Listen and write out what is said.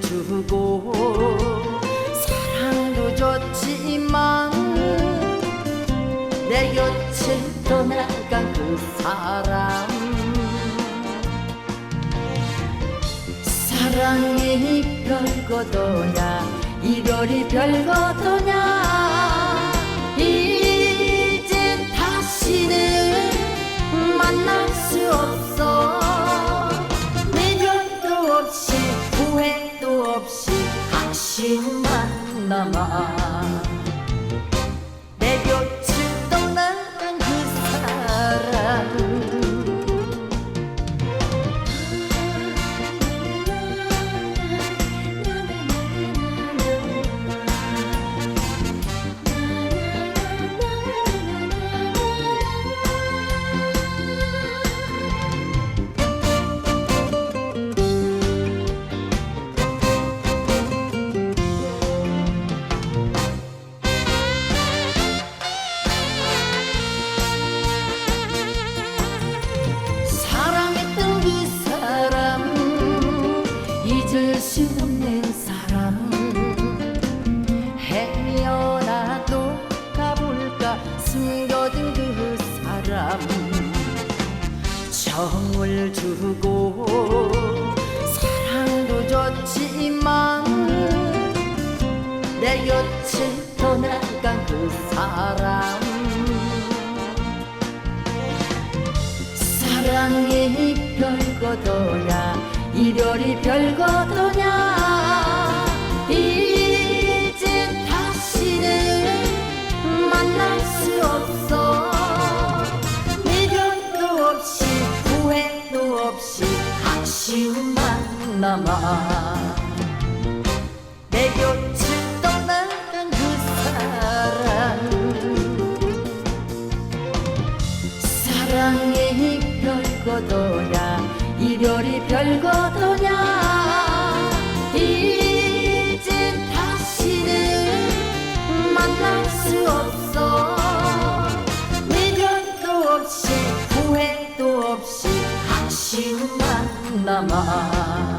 주고 사랑도 줬지만 내 곁을 떠나간 그 사람. 사랑이 별거더냐 이별이 별거더냐 아 없는 사람. 헤어나도 가볼까 숨겨둔 그 사람. 정을 주고 사랑도 줬지만 내 곁을 떠나간 그 사람. 사랑이 별거더냐 이별이 별거더냐 남아 내 곁을 떠나간 그 사람 사랑이 별거더냐 이별이 별거더냐. 이제 다시는 만날 수 없어. 미련도 없이 후회도 없이 아쉬움만 남아